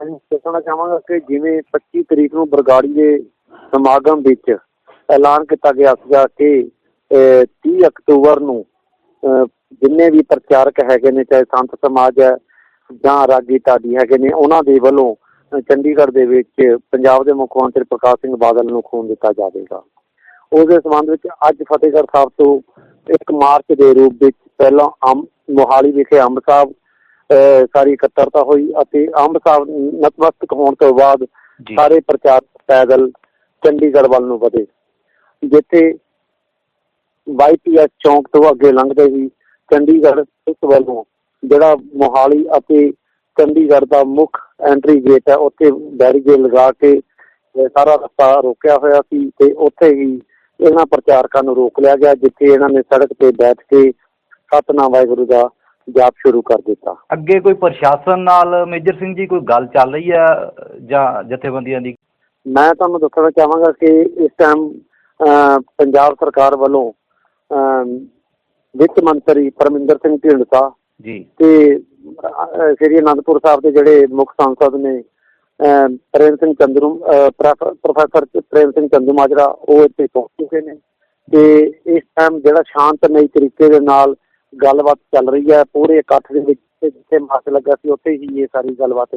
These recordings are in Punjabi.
ਹਾਂਜੀ, ਦੱਸਣਾ ਚਾਹਾਂਗਾ ਕਿ ਜਿਵੇਂ 25 ਤਰੀਕ ਨੂੰ ਬਰਗਾੜੀ ਦੇ ਸਮਾਗਮ ਵਿੱਚ ਐਲਾਨ ਕੀਤਾ ਗਿਆ ਸੀਗਾ ਕਿ 30 ਅਕਤੂਬਰ ਨੂੰ ਜਿੰਨੇ ਵੀ ਪ੍ਰਚਾਰਕ ਹੈਗੇ ਨੇ, ਚਾਹੇ ਸੰਤ ਸਮਾਜ ਹੈ ਜਾਂ ਰਾਗੀ ਢਾਡੀ ਹੈਗੇ ਨੇ, ਉਹਨਾਂ ਦੇ ਵੱਲੋਂ ਚੰਡੀਗੜ੍ਹ ਦੇ ਵਿੱਚ ਪੰਜਾਬ ਦੇ ਮੁੱਖ ਮੰਤਰੀ ਪ੍ਰਕਾਸ਼ ਸਿੰਘ ਬਾਦਲ ਨੂੰ ਖੂਨ ਦਿੱਤਾ ਜਾਵੇਗਾ। ਉਸ ਦੇ ਸੰਬੰਧ ਵਿੱਚ ਅੱਜ ਫਤਿਹਗੜ੍ਹ ਸਾਹਿਬ ਤੋਂ ਇੱਕ ਮਾਰਚ ਦੇ ਰੂਪ ਵਿੱਚ ਪਹਿਲਾਂ ਮੋਹਾਲੀ ਵਿਖੇ ਅੰਬ ਸਾਹਿਬ ਸਾਰੀ ਇਕੱਤਰਤਾ ਹੋਈ ਅਤੇ ਅੰਬ ਸਾਹਿਬ ਨਤਮਸਤਕ ਹੋਣ ਤੋਂ ਬਾਅਦ ਸਾਰੇ ਪ੍ਰਚਾਰ ਪੈਦਲ ਚੰਡੀਗੜ੍ਹ ਵੱਲ ਨੂੰ ਵਧੇ। ਜਿੱਥੇ ਵਾਈਪੀਐਸ ਚੌਂਕ ਤੋਂ ਅੱਗੇ ਲੰਘਦੇ ਹੀ ਚੰਡੀਗੜ੍ਹ ਇਸ ਵੱਲੋਂ ਜਿਹੜਾ ਮੋਹਾਲੀ ਅਤੇ ਚੰਡੀਗੜ੍ਹ ਦਾ ਮੁੱਖ ਐਂਟਰੀ ਗੇਟ ਹੈ ਉੱਥੇ ਬੈਰੀਕੇਡ ਲਗਾ ਕੇ ਸਾਰਾ ਰਸਤਾ ਰੋਕਿਆ ਹੋਇਆ ਸੀ ਤੇ ਉੱਥੇ ਹੀ ਇਹਨਾਂ ਪ੍ਰਚਾਰਕਾਂ ਨੂੰ ਰੋਕ ਲਿਆ ਗਿਆ ਜਿੱਥੇ ਇਹਨਾਂ ਨੇ ਸੜਕ ਤੇ ਬੈਠ ਕੇ ਸਤਨਾਮ ਵਾਹਿਗੁਰੂ ਦਾ ਜਾਪ ਸ਼ੁਰੂ ਕਰ ਦਿੱਤਾ। ਅੱਗੇ ਕੋਈ ਪ੍ਰਸ਼ਾਸਨ ਨਾਲ ਮੇਜਰ ਸਿੰਘ ਜੀ ਕੋਈ ਗੱਲ ਚੱਲ ਰਹੀ ਹੈ ਜਾਂ ਜਥੇਬੰਦੀਆਂ ਦੀ? ਮੈਂ ਤੁਹਾਨੂੰ ਦੱਸਣਾ ਚਾਹਾਂਗਾ ਕਿ ਇਸ ਟਾਈਮ ਪੰਜਾਬ ਸਰਕਾਰ ਵੱਲੋਂ ਵਿੱਤ ਮੰਤਰੀ ਪਰਮਿੰਦਰ ਸਿੰਘ ਢੀਂਡਸਾ ਜੀ। ਤੇ ਸ੍ਰੀ ਅਨੰਦਪੁਰ ਸਾਹਿਬ ਦੇ ਜਿਹੜੇ ਮੁੱਖ ਸੰਸਦ ਨੇ ਪ੍ਰੇਮ ਸਿੰਘ ਚੰਦਰੂ ਪ੍ਰੋਫੈਸਰ ਪ੍ਰੇਮ ਸਿੰਘ ਚੰਦੂਮਾਜਰਾ ਉਹ ਇੱਥੇ ਪਹੁੰਚ ਚੁੱਕੇ ਨੇ। ਤੇ ਇਸ ਟਾਈਮ ਜਿਹੜਾ ਸ਼ਾਂਤਮਈ ਤਰੀਕੇ ਦੇ ਨਾਲ ਗੱਲਬਾਤ ਚੱਲ ਰਹੀ ਹੈ ਪੂਰੇ ਇਕੱਠ ਦੇ ਵਿੱਚ ਜਿੱਥੇ ਮਾਸ ਲੱਗਾ ਸੀ ਉੱਥੇ ਹੀ ਇਹ ਸਾਰੀ ਗੱਲਬਾਤ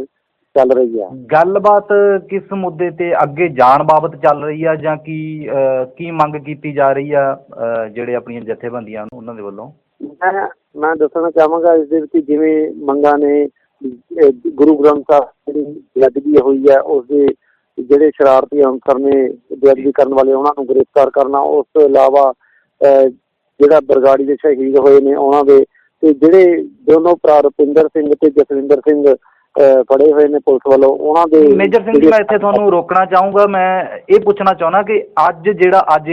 ਚੱਲ ਰਹੀ ਹੈ। ਗੱਲਬਾਤ ਕਿਸ ਮੁੱਦੇ ਤੇ ਅੱਗੇ ਜਾਣ ਬਾਬਤ ਚੱਲ ਰਹੀ ਆ ਜਾਂ ਕੀ ਅਹ, ਕੀ ਮੰਗ ਕੀਤੀ ਜਾ ਰਹੀ ਆ ਅਹ, ਜਿਹੜੇ ਆਪਣੀਆਂ ਜਥੇਬੰਦੀਆਂ ਨੂੰ ਉਹਨਾਂ ਦੇ ਵੱਲੋਂ? ਮੈਂ ਮੈਂ ਦੱਸਣਾ ਚਾਹਾਂਗਾ ਇਸ ਦੇ ਵਿੱਚ ਜਿਵੇਂ ਮੰਗਾਂ ਨੇ ਅਹ ਗੁਰੂ ਗ੍ਰੰਥ ਸਾਹਿਬ ਦੀ ਬੇਅਦਬੀ ਹੋਈ ਹੈ ਉਸ ਦੇ ਜਿਹੜੇ ਸ਼ਰਾਰਤੀ ਅਨਸਰ ਨੇ ਬੇਅਦਬੀ ਕਰਨ ਵਾਲੇ ਉਹਨਾਂ ਨੂੰ ਗ੍ਰਿਫਤਾਰ ਕਰਨਾ ਉਸ ਤੋਂ ਇਲਾਵਾ ਅਹ, ਜਿਹੜਾ ਬਰਗਾੜੀ ਦੇ ਸ਼ਹੀਦ ਹੋਏ ਨੇ ਉਹਨਾਂ ਦੇ। ਤੇ ਜਿਹੜੇ ਦੋਨੋਂ ਭਰਾ ਰੁਪਿੰਦਰ ਸਿੰਘ ਤੇ ਜਸਵਿੰਦਰ ਸਿੰਘ ਫੜੇ ਹੋਏ ਨੇ ਪੁਲਿਸ ਵੱਲੋਂ ਉਹਨਾਂ ਦੇ ਮੇਜਰ ਸਿੰਘ ਜੀ ਮੈਂ ਇੱਥੇ ਤੁਹਾਨੂੰ ਰੋਕਣਾ ਚਾਹੂੰਗਾ। ਮੈਂ ਇਹ ਪੁੱਛਣਾ ਚਾਹੁੰਦਾ ਕਿ ਅੱਜ ਜਿਹੜਾ ਅੱਜ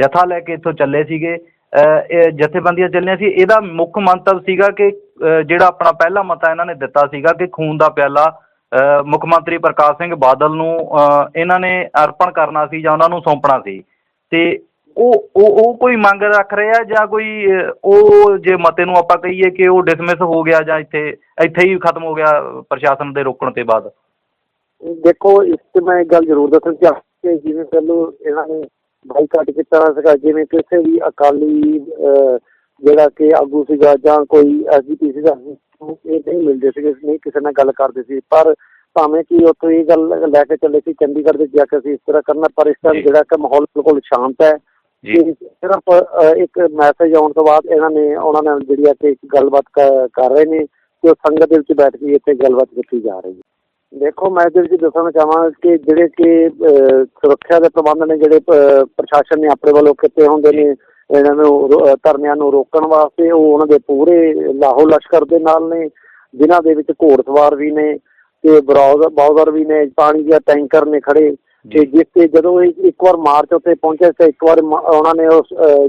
ਜਥਾ ਲੈ ਕੇ ਇੱਥੋਂ ਚੱਲੇ ਸੀਗੇ ਜਥੇਬੰਦੀਆਂ ਚੱਲੀਆਂ ਸੀ। ਇਹਦਾ ਮੁੱਖ ਮੰਤਵ ਸੀਗਾ ਕਿ ਜਿਹੜਾ ਆਪਣਾ ਪਹਿਲਾ ਮਤਾ ਇਹਨਾਂ ਨੇ ਦਿੱਤਾ ਸੀਗਾ ਕਿ ਖੂਨ ਦਾ ਪਿਆਲਾ ਮੁੱਖ ਮੰਤਰੀ ਪ੍ਰਕਾਸ਼ ਸਿੰਘ ਬਾਦਲ ਨੂੰ ਇਹਨਾਂ ਨੇ ਅਰਪਣ ਕਰਨਾ ਸੀ ਜਾਂ ਉਹਨਾਂ ਨੂੰ ਸੌਂਪਣਾ ਸੀ। ਤੇ ਉਹ ਉਹ ਉਹ ਕੋਈ ਮੰਗ ਰੱਖ ਰਿਹਾ ਜਾਂ ਕੋਈ ਉਹ ਜੇ ਮਤੇ ਨੂੰ ਆਪਾਂ ਕਹੀਏ ਕਿ ਉਹ ਡਿਸਮਿਸ ਹੋ ਗਿਆ ਜਾਂ ਇੱਥੇ ਇੱਥੇ ਹੀ ਖਤਮ ਹੋ ਗਿਆ ਪ੍ਰਸ਼ਾਸਨ ਦੇ ਰੋਕਣ ਤੋਂ ਬਾਅਦ? ਦੇਖੋ ਇਸ ਤੇ ਮੈਂ ਇੱਕ ਗੱਲ ਜ਼ਰੂਰ ਦੱਸਣਾ ਚਾਹਾਂ ਕਿ ਜਿਵੇਂ ਪਹਿਲੋਂ ਇਹਨਾਂ ਨੇ ਬਾਈਕਾਟ ਕੀਤਾ ਸੀਗਾ ਜਿਵੇਂ ਕਿਸੇ ਵੀ ਅਕਾਲੀ ਜਿਹੜਾ ਕਿ ਆਗੂ ਸੀਗਾ ਜਾਂ ਕੋਈ ਐਸਜੀਪੀ ਸੀਗਾ ਇਹ ਨਹੀਂ ਮਿਲਦੇ ਸੀਗੇ ਨਹੀਂ ਕਿਸੇ ਨਾਲ ਗੱਲ ਕਰਦੇ ਸੀ। ਪਰ ਭਾਵੇਂ ਕਿ ਉੱਥੋਂ ਇਹ ਗੱਲ ਲੈ ਕੇ ਚੱਲੇ ਸੀ ਚੰਡੀਗੜ੍ਹ ਦੇ ਜਾ ਕੇ ਅਸੀਂ ਇਸ ਤਰ੍ਹਾਂ ਕਰਨਾ ਪਰ ਇਸ ਟਾਈਮ। ਜਿਹੜਾ ਕਿ ਮਾਹੌਲ ਬਿਲਕੁਲ ਸ਼ਾਂਤ ਹੈ। ਤੇ ਸਿਰਫ ਅਹ, ਇੱਕ ਮੈਸੇਜ ਆਉਣ ਤੋਂ ਬਾਅਦ ਇਹਨਾਂ ਨੇ ਉਹਨਾਂ ਨਾਲ ਜਿਹੜੀ ਆ ਕਿ ਇੱਕ ਗੱਲਬਾਤ ਕ- ਕਰ ਰਹੇ ਨੇ ਤੇ ਉਹ ਸੰਗਤ ਦੇ ਵਿੱਚ ਬੈਠ ਕੇ ਇੱਥੇ ਗੱਲਬਾਤ ਕੀਤੀ ਜਾ ਰਹੀ ਹੈ। ਦੇਖੋ ਮੈਂ ਇਹਦੇ ਵਿੱਚ ਦੱਸਣਾ ਚਾਹਾਂਗਾ ਕਿ ਜਿਹੜੇ ਕਿ ਅਹ, ਸੁਰੱਖਿਆ ਦੇ ਪ੍ਰਬੰਧ ਨੇ ਜਿਹੜੇ ਅਹ, ਪ੍ਰਸ਼ਾਸਨ ਨੇ ਆਪਣੇ ਵੱਲੋਂ ਕੀਤੇ ਹੁੰਦੇ ਨੇ ਇਹਨਾਂ ਨੂੰ ਰੋ- ਅਹ, ਧਰਨਿਆਂ ਨੂੰ ਰੋਕਣ ਵਾਸਤੇ ਉਹ ਉਹਨਾਂ ਦੇ ਪੂਰੇ ਲਾਹੋ ਲਸ਼ਕਰ ਦੇ ਨਾਲ ਨੇ ਜਿਨ੍ਹਾਂ ਦੇ ਵਿੱਚ ਘੋੜਸਵਾਰ ਵੀ ਨੇ ਤੇ ਬਰੌਜ਼ਰ ਬਾਉਜ਼ਰ ਵੀ ਨੇ ਪਾਣੀ ਦੇ ਟੈਂਕਰ ਨੇ ਖੜੇ ਤੇ ਜਿਸ ਤੇ ਜਦੋਂ ਇਹ ਇੱਕ ਵਾਰ ਮਾਰਚ ਉੱਤੇ ਪਹੁੰਚੇ ਤੇ ਇੱਕ ਵਾਰ ਉਹਨਾਂ ਨੇ ਉਸ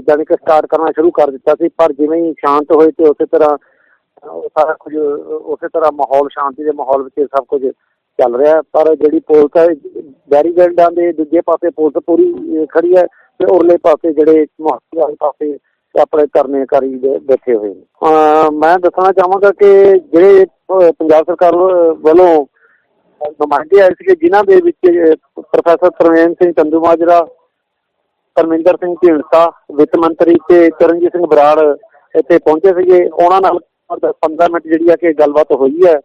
ਜਾਣੀ ਕਿ ਸਟਾਰਟ ਕਰਨਾ ਸ਼ੁਰੂ ਕਰ ਦਿੱਤਾ ਸੀ ਪਰ ਜਿਵੇਂ ਹੀ ਸ਼ਾਂਤ ਹੋਏ ਤੇ ਉਸੇ ਤਰ੍ਹਾਂ ਸਾਰਾ ਕੁਝ ਉਸੇ ਤਰ੍ਹਾਂ ਮਾਹੌਲ ਸ਼ਾਂਤੀ ਦੇ ਮਾਹੌਲ ਵਿੱਚ ਸਭ ਕੁਝ ਚੱਲ ਰਿਹਾ। ਪਰ ਜਿਹੜੀ ਪੁਲਿਸ ਹੈ ਬੈਰੀਕੇਡਾਂ ਦੇ ਦੂਜੇ ਪਾਸੇ ਪੁਲਿਸ ਪੂਰੀ ਖੜੀ ਹੈ ਤੇ ਉਰਲੇ ਪਾਸੇ ਜਿਹੜੇ ਮੁਹੱਲੇ ਵਾਲੇ ਪਾਸੇ ਆਪਣੇ ਧਰਨੇਕਾਰੀ ਦੇ ਬੈਠੇ ਹੋਏ ਨੇ ਮੈਂ ਦੱਸਣਾ ਚਾਹਾਂਗਾ ਕਿ ਜਿਹੜੇ ਪੰਜਾਬ ਸਰਕਾਰ ਵੱਲੋਂ ਨੁਮਾਇੰਦੇ ਆਏ ਸੀਗੇ, ਜਿਨ੍ਹਾਂ ਦੇ ਵਿੱਚ ਪ੍ਰੋਫੈਸਰ ਪ੍ਰਵੇਨ ਸਿੰਘ ਚੰਦੂਮਾਜਰਾ ਪਰਮਿੰਦਰ ਸਿੰਘ ਢੀਂਡਸਾ, ਵਿੱਤ ਮੰਤਰੀ ਤੇ ਚਰਨਜੀਤ ਸਿੰਘ ਬਰਾੜ ਇੱਥੇ ਪਹੁੰਚੇ ਸੀਗੇ, ਉਹਨਾਂ ਨਾਲ 15 ਮਿੰਟ ਜਿਹੜੀ ਆ ਕਿ ਗੱਲਬਾਤ ਹੋਈ ਹੈ,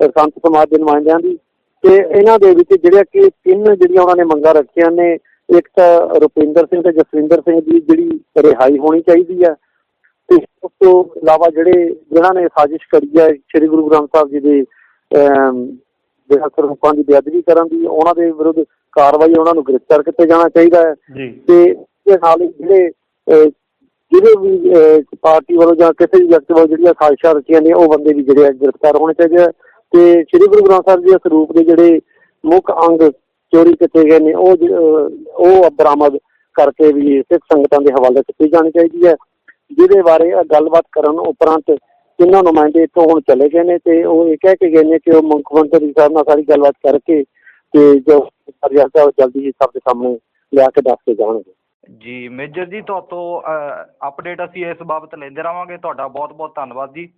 ਸੰਤ ਸਮਾਜ ਦੇ ਨੁਮਾਇੰਦਿਆਂ ਦੀ। ਤੇ ਇਹਨਾਂ ਦੇ ਵਿੱਚ ਜਿਹੜੇ ਕਿ ਤਿੰਨ ਜਿਹੜੀਆਂ ਉਹਨਾਂ ਨੇ ਮੰਗਾਂ ਰੱਖੀਆਂ ਨੇ, ਇੱਕ ਤਾਂ ਰੁਪਿੰਦਰ ਸਿੰਘ ਤੇ ਜਸਵਿੰਦਰ ਸਿੰਘ ਦੀ ਜਿਹੜੀ ਰਿਹਾਈ ਹੋਣੀ ਚਾਹੀਦੀ ਹੈ। ਤੇ ਉਸ ਤੋਂ ਇਲਾਵਾ ਜਿਹੜੇ, ਜਿਨ੍ਹਾਂ ਨੇ ਸਾਜ਼ਿਸ਼ ਕਰੀ ਹੈ, ਸ੍ਰੀ ਗੁਰੂ ਗ੍ਰੰਥ ਸਾਹਿਬ ਜੀ ਦੇ ਅਮ, ਜਿਹੜਾ ਸਰੂਪਾਂ ਦੀ ਬੇਅਦਬੀ ਕਰਨ ਦੀ ਉਹਨਾਂ ਦੇ ਵਿਰੁੱਧ ਕਾਰਵਾਈ ਉਹਨਾਂ ਨੂੰ ਗ੍ਰਿਫਤਾਰ ਕੀਤਾ ਜਾਣਾ ਚਾਹੀਦਾ ਹੈ। ਤੇ ਇਸ ਨਾਲ ਹੀ ਜਿਹੜੇ ਜਿਹੜੇ ਵੀ ਪਾਰਟੀ ਵੱਲੋਂ ਜਾਂ ਕਿਸੇ ਵੀ ਵਿਅਕਤੀ ਵੱਲੋਂ ਜਿਹੜੀਆਂ ਸਾਜ਼ਿਸ਼ਾਂ ਰਚੀਆਂ ਨੇ ਉਹ ਬੰਦੇ ਵੀ ਜਿਹੜੇ ਗ੍ਰਿਫਤਾਰ ਹੋਣੇ ਚਾਹੀਦੇ ਤੇ ਸ੍ਰੀ ਗੁਰੂ ਗ੍ਰੰਥ ਸਾਹਿਬ ਜੀ ਦੇ ਸਰੂਪ ਦੇ ਜਿਹੜੇ ਮੁੱਖ ਅੰਗ ਚੋਰੀ ਕੀਤੇ ਗਏ ਨੇ ਉਹ ਉਹ ਬਰਾਮਦ ਕਰਕੇ ਵੀ ਸਿੱਖ ਸੰਗਤਾਂ ਦੇ ਹਵਾਲੇ ਕੀਤੀ ਜਾਣੀ ਚਾਹੀਦੀ ਹੈ। ਜਿਹਦੇ ਬਾਰੇ ਗੱਲਬਾਤ ਕਰਨ ਉਪਰੰਤ ਤਿੰਨਾਂ ਨੁਮਾਇੰਦੇ ਇੱਥੋਂ ਹੁਣ ਚਲੇ ਗਏ ਨੇ ਤੇ ਉਹ ਇਹ ਕਹਿ ਕੇ ਗਏ ਨੇ ਕਿ ਉਹ ਮੁੱਖ ਮੰਤਰੀ ਸਾਹਿਬ ਨਾਲ ਸਾਰੀ ਗੱਲਬਾਤ ਕਰਕੇ ਤੇ ਜੋ ਰਿਜ਼ਲਟ ਉਹ ਜਲਦੀ ਹੀ ਸਭ ਦੇ ਸਾਹਮਣੇ ਲਿਆ ਕੇ ਦੱਸ ਕੇ ਜਾਣਗੇ। ਜੀ, ਮੇਜਰ ਜੀ, ਤੁਹਾਤੋਂ ਅਪਡੇਟ ਅਸੀਂ ਇਸ ਬਾਬਤ ਲੈਂਦੇ ਰਹਾਂਗੇ। ਤੁਹਾਡਾ ਬਹੁਤ ਬਹੁਤ ਧੰਨਵਾਦ ਜੀ।